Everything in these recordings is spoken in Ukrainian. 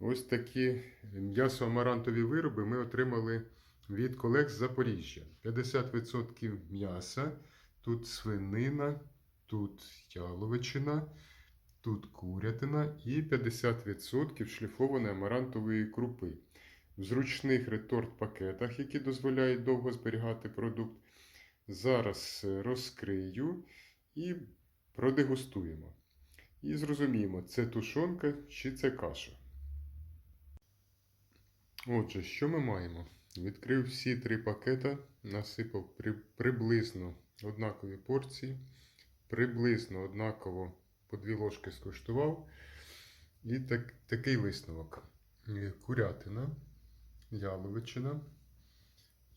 Ось такі м'ясо-амарантові вироби ми отримали від колег з Запоріжжя. 50% м'яса, тут свинина, тут яловичина, тут курятина і 50% шліфованої амарантової крупи. В зручних реторт-пакетах, які дозволяють довго зберігати продукт. Зараз розкрию і продегустуємо. І зрозуміємо, це тушонка чи це каша. Отже, що ми маємо? Відкрив всі три пакета, насипав при, приблизно однакові порції, приблизно однаково по дві ложки скуштував. І так, такий висновок: Е, курятина, яловичина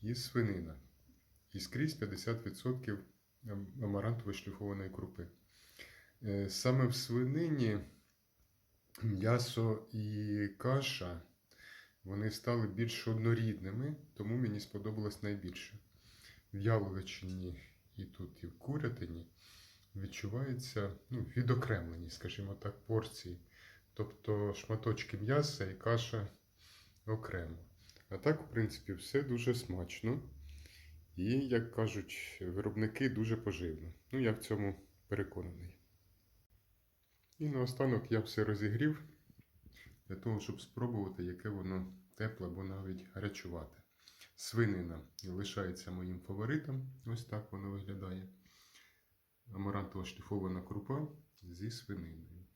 і свинина. І скрізь 50% ам- амарантової шліфованої крупи. Е, Саме в свинині м'ясо і каша вони стали більш однорідними, тому мені сподобалось найбільше. В яловичині і тут, і в курятині відчувається ну, відокремлені, скажімо так, порції. Тобто шматочки м'яса і каша окремо. А так, в принципі, все дуже смачно. І, як кажуть виробники, дуже поживно. Ну, я в цьому переконаний. І наостанок я все розігрів для того, щоб спробувати, яке воно тепле або навіть гарячувате. Свинина лишається моїм фаворитом. Ось так воно виглядає. Амарантово шліфована крупа зі свининою.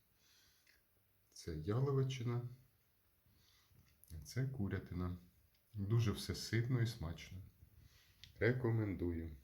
Це яловичина, це курятина. Дуже все ситно і смачно. Рекомендую.